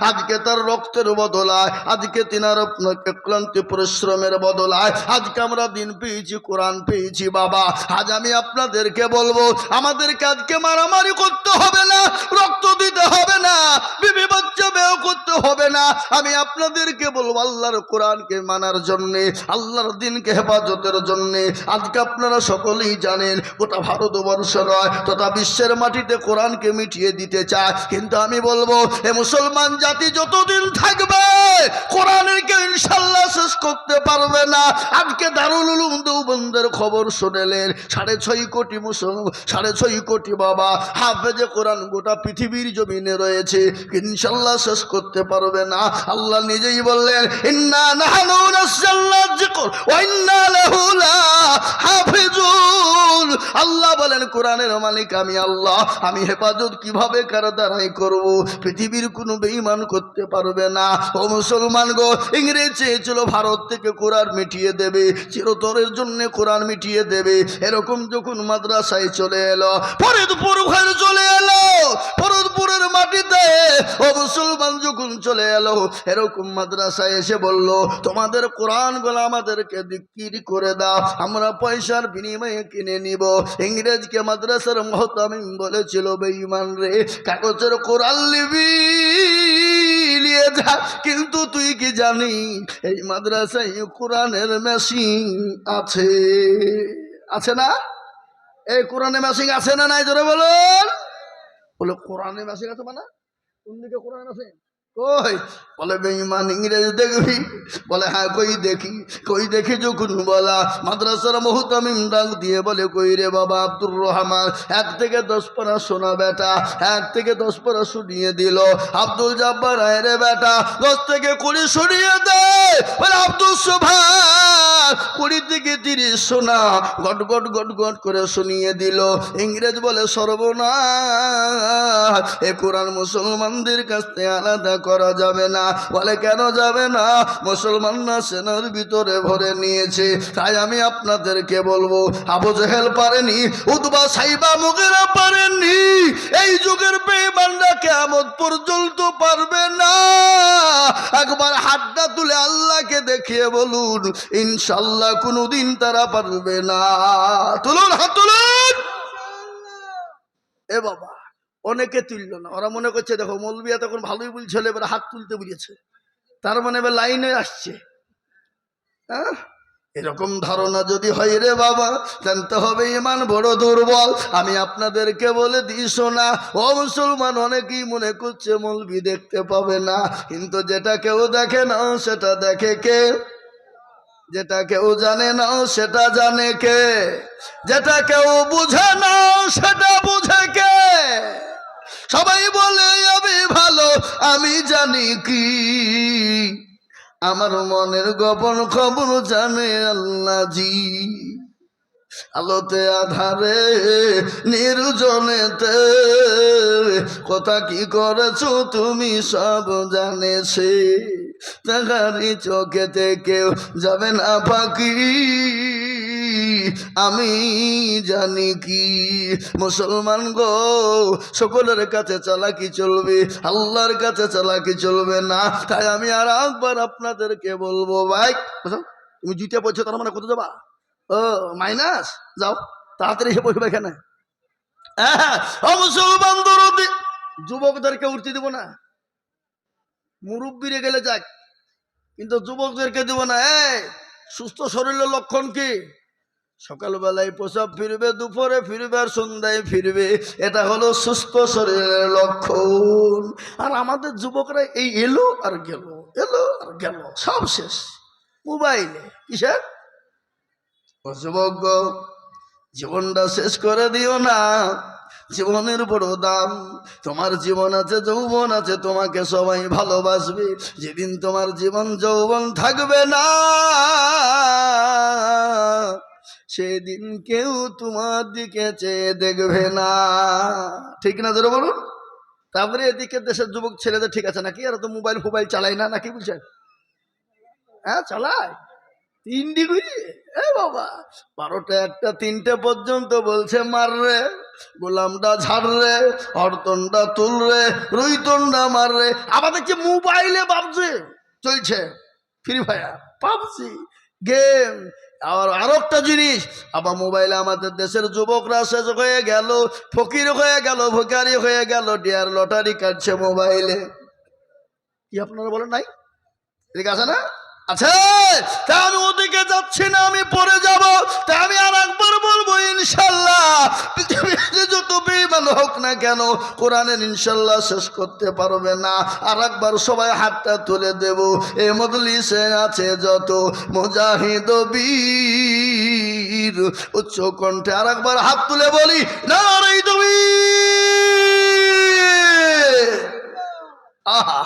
আজকে তার রক্তের বদলায়, আজকে পরিশ্রমের বদলায়, আজকে আমরা দিন পেয়েছি, কোরআন পেয়েছি, বাবা। আজ আমি আপনাদেরকে বলব, আমাদেরকে আজকে মারামারি করতে হবে না, রক্ত দিতে হবে না বিবি বাচ্চা ব্যয় করতে হবে না। আমি আপনাদেরকে বলব, আল্লাহর কোরআনকে মানার জন্যে, আল্লাহর দিনকে হেফাজতের জন্যে। আজকে আপনারা সকলেই জানেন, গোটা ভারতবর্ষ নয়, তথা বিশ্বের মাটিতে কোরআনকে মিটিয়ে দিতে চায়। কিন্তু আমি বলব, এ মুসলমান জাতি যতদিন থাকবে, কোরআনের কেউ ইনশাল্লাহ শেষ করতে পারবে না। আজকে দারুল উলুম দেওবন্দের খবর শুনেলেন, সাড়ে ছয় কোটি মুসলমান, সাড়ে ছয় কোটি বাবা, হাফেজে কোরআন গোটা পৃথিবীর জমিনে রয়েছে, ইনশাল্লাহ শেষ করতে পারবে না। আল্লাহ নিজেই বললেন, ইন্না আল্লাহ বলেন, কোরআনের মালিক আমি আল্লাহ। আমি হেফাজত কীভাবে কার দ্বারাই করব? পৃথিবীর কোনো বেঈমান করতে পারবে না। ও মুসলমান গো, ইংরেজ চেয়েছিল ভারত থেকে কোরআন মিটিয়ে দেবে। চিরতরের জন্য কোরআন মিটিয়ে দেবে। এরকম যখন মাদ্রাসায় চলে এলো, ফরিদপুর ঘরে চলে এলো, ফরিদপুরের মাটিতে ও মুসলমান যখন চলে এলো, এরকম মাদ্রাসায় এসে বলল, তোমাদের কোরআনগুলো আমাদেরকে বিক্রি করে দাও, আমরা পয়সার বিনিময়ে কিনে নিব। ইংরেজকে মাদ্রাসার মহতামিম বলেছিল, বেঈমান রে, কাগজের কোরআন লিবি কিন্তু তুই কি জানি এই মাদ্রাসায় কোরআনের মেশিন আছে। আছে না? এই কোরআনে মেশিন আছে না নাই? ধরে বলুন। বলে কোরআনে মেশিন আছে মানে? কোন দিকে কোরআন আছে কই? বলে, বেঈমান ইংরেজ দেখবি? বলে হ্যাঁ কই দেখি? কই দেখি যখন? বলা, মাদ্রাসার মহুতামিম ডাক দিয়ে বলে, কই রে বাবা আব্দুর রহমান, এক থেকে দশ পড়া শোনা বেটা, এক থেকে দশ পড়া শুনিয়ে দিল। আব্দুল জাব্বার রে বেটা, দশ থেকে কুড়ি শুনিয়ে দে। বলে, আব্দুল সুভাষ কুড়ি থেকে তিরিশ শোনা। গট গট গট গট করে শুনিয়ে দিল। ইংরেজ বলে, সর্বনাশ, এ কোরআন মুসলমানদের কাছ আলাদা করা যাবে না। বলে, কেন যাবে না? মুসলমানরা সেনার ভিতরে ভরে নিয়েছে। তাই আমি আপনাদেরকে বলব, আবু জেহেল পারেনি উদ্বা সাইবা মুগেরা পারেননি। এই যুগের বেমানরা কেমন পর্যন্ত পারবে না। একবার হাতটা তুলে আল্লাহকে দেখিয়ে বলুন ইনশাল্লাহ কোনোদিন তারা পারবে না। তুলুন, হাত তুলুন। এ বাবা, অনেকে তুললো না। ওরা মনে করছে, দেখো মৌলবিয়া তখন ভালোই বলছিল এবার হাত তুলতে বুঝেছে তার মানে এবার লাইনে আসছে। হ্যাঁ? এরকম ধারণা যদি হয় রে বাবা জানতে হবে ইমান বড় দুর্বল। আমি আপনাদেরকে বলে দিই না ও মুসলমান, অনেকেই মনে করছে মলবি দেখতে পাবে না। কিন্তু যেটা কেউ দেখে না, সেটা দেখে কে? যেটা কেউ জানে না, সেটা জানে কে? যেটা কেউ বুঝে না, সেটা বুঝে কে? সবাই বলে, আমি ভালো, আমি জানি কি। আমার মনের গোপন খবর জানে আল্লাহ জি আলোতে, আধারে, নির্জনেতে, কথা কি করেছ, তুমি সব জানেছে। তাহারি চোখেতে কেউ যাবে না পাখি। আমি জানি কি মুসলমান গো সকলের কাছে চালাকি চলবে? আল্লাহর কাছে চালাকি চলবে না? তাই আমি আর একবার আপনাদেরকে বলব ভাই? তুমি জিতে পড়ছো তার মানে কত যাবা? ও মাইনাস? যাও তাড়াতাড়ি এসে বসবে এখানে। হ্যাঁ, ও মুসলমান যুবকদেরকে উঠতে দিব না। মুরব্বীরে গেলে যাক। কিন্তু যুবকদেরকে দিব না, এই সুস্থ শরীরের লক্ষণ কি? সকালবেলায় প্রসাব ফিরবে, দুপুরে ফিরবে আর সন্ধ্যায় ফিরবে। এটা হলো সুস্থ শরীরের লক্ষণ। আর আমাদের যুবকরা এই এলো আর গেল, এলো আর গেল, সব শেষ। মোবাইলে, কিসের? যুবক জীবনটা শেষ করে দিও না। জীবনের বড় দাম। তোমার জীবন আছে, যৌবন আছে, তোমাকে সবাই ভালোবাসবে। যেদিন তোমার জীবন, যৌবন থাকবে না, সেদিন কেউ তোমার দিকে চেয়ে দেখবে না। ঠিক না ধরে বলুন? তারপরে এদিকে দেশের যুবক ছেলেদের ঠিক আছে নাকি? আর তো মোবাইল, ফোবাইল চালাই না, নাকি বুঝছেন হ্যাঁ চালায়। তিন ডিগ্রি? এ বাবা, বারোটা একটা, তিনটে পর্যন্ত বলছে, মার রে, গোলামটা ঝাড় রে হরতনটা তুল রে, রুইতনটা মার রে। আবার দেখছি মোবাইলে ভাবছে চলছে, ফ্রি ফায়ার, পাবজি, গেম। আর আরও একটা জিনিস, আবার মোবাইলে আমাদের দেশের যুবকরা শেষ হয়ে গেল, ফকির হয়ে গেল ভোকারি হয়ে গেল ডিয়ার লটারি কাটছে মোবাইলে। কি আপনারা বলেন নাই? এদিকে আছে না আছে তা আমি ওদিকে যাচ্ছি না, আমি পরে যাব। তা আমি আর একবার বলব, ইনশাল্লাহ। পৃথিবীতে যত বেমান হোক না কেন, কোরআনের ইনশাল্লাহ শেষ করতে পারবে না। আর একবার সবাই হাতটা তুলে দেব। এ মজলিসে আছে যত মুজাহিদ বীর। উচ্চ কণ্ঠে আর একবার হাত তুলে বলি না রে তুমি আহা,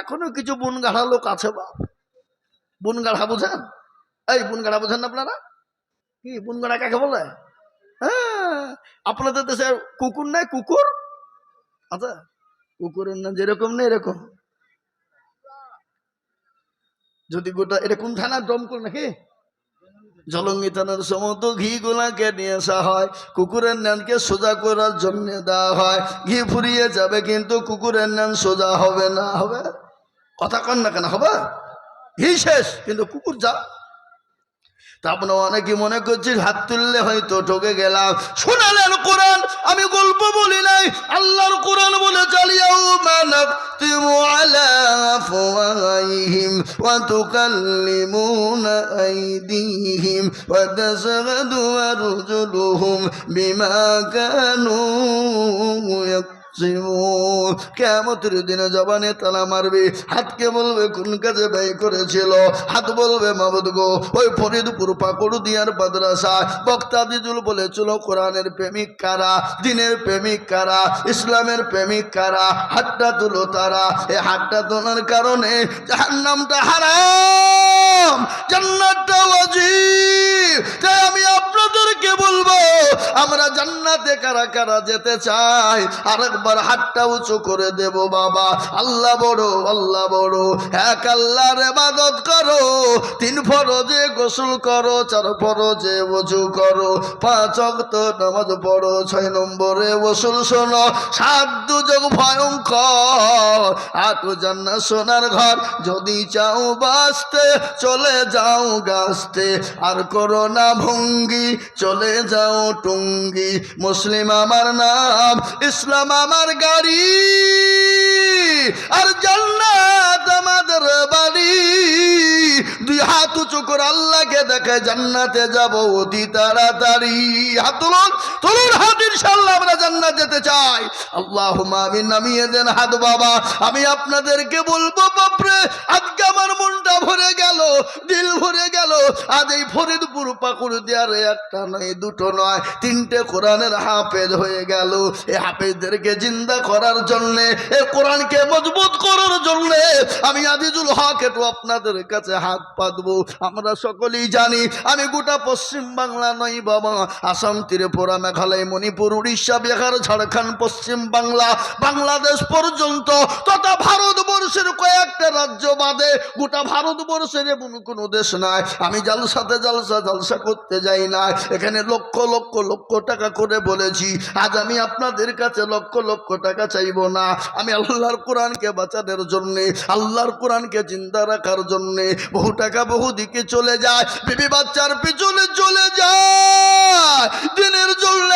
এখনও কিছু বন গাড়া লোক আছে বাপ। বন গাড়া বোঝেন এই বন গাড়া বোঝেন না আপনারা? কি বন গাড়া কাকে বলে? হ্যাঁ আপনাদের দেশে কুকুর নাই, কুকুর? আচ্ছা কুকুরের নাম যেরকম না এরকম। যদি গোটা, এটা কোন থানা দমকল নাকি? জলঙ্গি থানার সমস্ত ঘি গুলাকে নিয়ে আসা হয়। কুকুরের নানকে সোজা করার জন্য দেওয়া হয়। ঘি ফুরিয়ে যাবে, কিন্তু কুকুরের নান সোজা হবে না, হবে? কথা কন না কেন, হবে? ঘি শেষ, কিন্তু কুকুর যা। তা আপনারা অনেকে মনে করছি হাত তুললে হয়তো ঠকে গেলাম। শোনালেন কোরআন, আমি গল্প বলি নাই। আল্লাহর কোরআন বলে চালিয়াও মানব তিমু আলা আফওয়াহিম ওয়া তুকাল্লিমুনা আইদিহিম ওয়া তাশহাদু কেমতের দিনে জবানে তালা মারবে। হাতকে বলবে, কোন কাজে ব্যয় করেছিল? হাত বলবে, মাবুদ গো, ওই ফরিদপুর পাকুড় দিয়ার বক্তা বলেছিল, কোরআনের প্রেমিক কারা? দিনের প্রেমিক কারা? ইসলামের প্রেমিক কারা? হাতটা তুলো তারা। এই হাতটা তোলার কারণে যার নামটা হারাম, জান্নাতটা তাই আমি আপনাদেরকে বলব আমরা জান্নাতে কারা কারা যেতে চাই? আরেকবার হাতটা উঁচু করে দেব বাবা। আল্লাহ বড় আল্লাহ বড়। এক আল্লাহর ইবাদত করো, তিন ফরজে গোসল করো, চার ফরজে ওযু করো, পাঁচ অক্ত নামাজ পড়ো, ছয় নম্বরে ওসুল শোনো। সাত দুযোগ ভয়ঙ্কর। আট জান্না সোনার ঘর, যদি চাও বাঁচতে, চলে যাও গাছতে। আর করো না ভঙ্গি, চলে যাও টুঙ্গি। মুসলিম আমার নাম ইসলাম আমার গাড়ি। আর জান্নাত আমাদের বাড়ি। দুই হাত উঁচু করে আল্লাহকে দেখে জান্নাতে যাব অতি তাড়াতাড়ি। হাত তুলুন তুলুন, হাত ইনশাল্লাহ আমরা জান্নাত যেতে চাই। আল্লাহ আমিন, নামিয়ে দেন হাত বাবা। আমি আপনাদেরকে বলব, বাপরে, আজকে আমার মনটা ভরে গেল, দিল ভরে গেল। আজ এই ফরিদপুর পাকুড় দেয়ারে একটা নয়, দুটো নয়, তিনটে কোরআনের হাফেজ হয়ে গেল। এই হাফেজদেরকে জিন্দা করার জন্যে, এ কোরআনকে মজবুত করার জন্যে আমি আজিজুল হক একটু আপনাদের কাছে হাত পাতবো। আমরা সকলেই জানি, আমি গোটা পশ্চিম বাংলা নই বাবা। আসাম, ত্রিপুরা, মেঘালয়, মণিপুর, উড়িষ্যা, বিহার, ঝাড়খণ্ড, পশ্চিম বাংলা, বাংলাদেশ পর্যন্ত তথা ভারতবর্ষের কয়েকটা রাজ্য বাদে গোটা ভারতবর্ষের এমন কোনো দেশ নাই। আমি জালসাতে জালসা জালসা করতে যাই না এখানে লক্ষ লক্ষ লক্ষ টাকা করে বলেছি। আজ আমি আপনাদের কাছে লক্ষ লক্ষ টাকা চাইব না। আমি আল্লাহর কোরআনকে বাঁচানোর জন্যে, আল্লাহর কোরআনকে চিন্তা রাখার জন্যে বহু টাকা বহু দিকে চলে যায়, বিবি বাচ্চার পিছনে চলে যায়। দিনের জন্য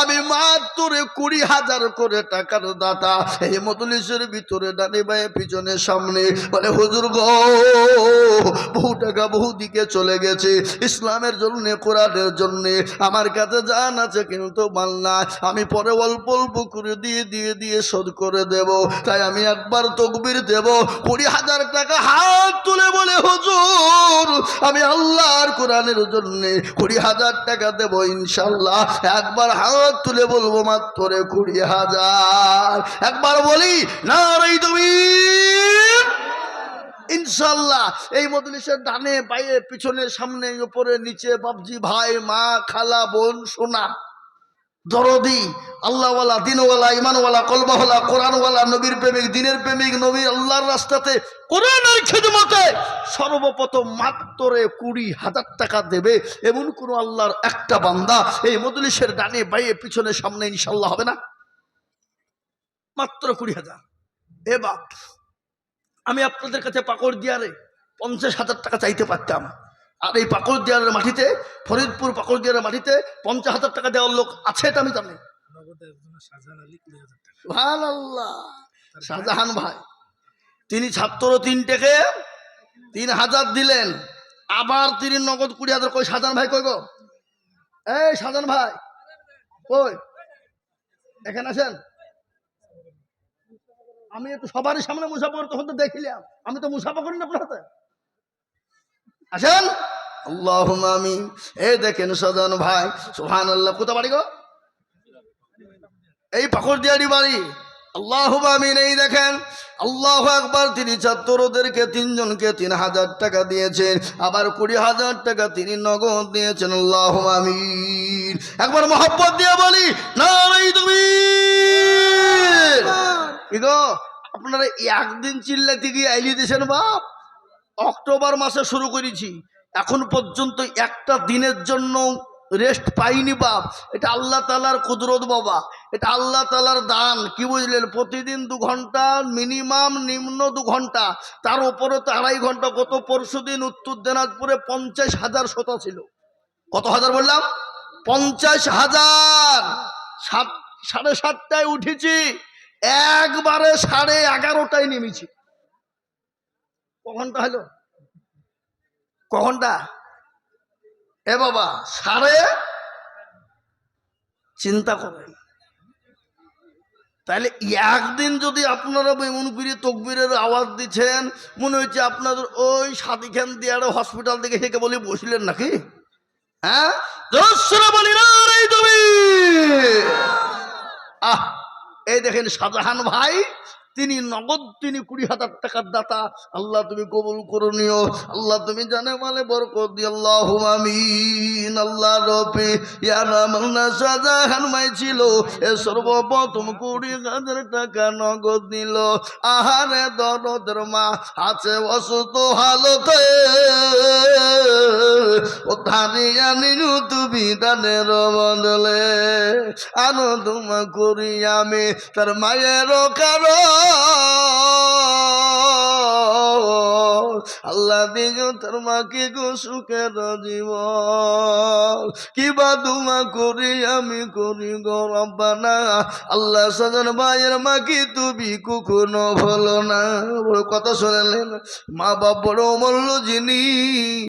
আমি মাত্র কুড়ি হাজার করে টাকার দাতা, এই মতলিশের ভিতরে ডানে বায়ে পিছনে সামনে বলে, হুজুর গো, বহু টাকা বহু দিকে চলে গেছে, ইসলামের জন্য, কোরআনের জন্য আমার কাছে জান আছে কিন্তু মাল না আমি পরে অল্প অল্প করে দিয়ে দিয়ে দিয়ে শোধ করে দেব। তাই একবার তকবির দেব, কুড়ি হাজার টাকা হাত তুলে বলে, হুজুর, আমি আল্লাহর কোরআনের জন্য কুড়ি হাজার টাকা দেব ইনশাল্লাহ। একবার হাত তুলে বলব মাত্র কুড়ি হাজার। একবার বলি না রে তুমি ইনশাল্লাহ, এই মজলিসের ডানে বাইরে পিছনে, সামনে, উপরে, নিচে বাবজি ভাই, মা, খালা, বোন, সোনা। দরদি, আল্লাহওয়ালা, দিনওয়ালা ইমানওয়ালা কলবাওয়ালা, কোরআনওয়ালা, নবীর প্রেমিক, দিনের প্রেমিক নবীর আল্লাহর রাস্তাতে কোরআনের খেদমতে সর্বপ্রথম মাত্র কুড়ি হাজার টাকা দেবে। এমন কোন আল্লাহর একটা বান্দা এই মজলিসের ডানে বাইয়ে পিছনে সামনে ইনশাল্লাহ হবে না? মাত্র কুড়ি হাজার। এ বাপ, আমি আপনাদের কাছে পাকড় দিয়ারে পঞ্চাশ হাজার টাকা চাইতে পারতাম। আর এই পাকড় দিয়ারের মাটিতে ফরিদপুর পাকড় দিয়ারের মাটিতে পঞ্চাশ হাজার টাকা দেওয়ার লোক আছে এটা আমি জানি। সুবহান আল্লাহ শাহজাহান ভাই তিনি ছাত্র তিনটেকে তিন হাজার দিলেন। আবার তিনি নগদ কুড়ি হাজার কই? শাহজাহান ভাই কই গো? এই শাহজাহান ভাই কই? এখানে আছেন আমি একটু সবারই সামনে মুসাফা তখন তো দেখিলাম। আমি তো মুসাফা করি না আপনার হাতে। আসেন। আল্লাহ আমি এই দেখেন সজন ভাই সুহান আল্লাহ কোথা বাড়ি গো? এই পাকড়দিয়ারি বাড়ি। আল্লাহ আমিন, এই দেখেন। আল্লাহ একবার তিনি ছাত্রদেরকে তিনজনকে তিন হাজার টাকা দিয়েছেন। আবার কুড়ি হাজার টাকা তিনি নগদ দিয়েছেন। আল্লাহ আমিন। একবার মহব্বত দিয়ে বলি না তুমি কি গো, আপনারা একদিন চিল্লাতে গিয়ে আইলি দিয়েছেন বাপ। অক্টোবর মাসে শুরু করেছি। এখন পর্যন্ত একটা দিনের জন্য রেস্ট পাইনি বাপ। এটা আল্লাহ তালার কুদরত বাবা। এটা আল্লাহ তালার দান। কি বুঝলেন? প্রতিদিন দু ঘণ্টা মিনিমাম নিম্ন দু ঘণ্টা। তার উপরে তো আড়াই ঘণ্টা। গত পরশু দিন উত্তর দিনাজপুরে পঞ্চাশ হাজার শতা ছিল। কত হাজার বললাম? পঞ্চাশ হাজার। সাত, সাড়ে সাতটায় উঠেছি। একবারে সাড়ে এগারোটায় নেমেছি। কখনটা হলো? কখনটা? এ বাবা, সারে? চিন্তা করেন। তাহলে একদিন যদি আপনারা এমন করে তকবিরের আওয়াজ দিচ্ছেন, মনে হচ্ছে আপনাদের ওই সাদিখান দিয়ারে হসপিটাল থেকে হেঁকে বলে বসলেন নাকি? হ্যাঁ? আহ, এই দেখেন শাহজাহান ভাই তিনি নগদ, তিনি কুড়ি হাজার টাকার দাতা। আল্লাহ তুমি কবুল করো নিও। আল্লাহ তুমি জানে মানে বরকত ছিল, এ সর্বপ্রথম কুড়ি হাজার টাকা নগদ নিল। আহারে দরদের মা, আছে অসুস্থ হালতে। ও ধানিয়া নিনু তুমি দানের বদলে। আনন্দ করি আমি, তার মায়ের কারও আল্লাহ দিজ তার মাকে গো সুখের জীবন। কিবা দুমা করি, আমি করি গো রব্বানা। আল্লাহ সজন ভাইয়ের মাকে তুমি কখনো ভলো না। কথা শোনালেন মা বাপ বড় অমূল্য জিনিস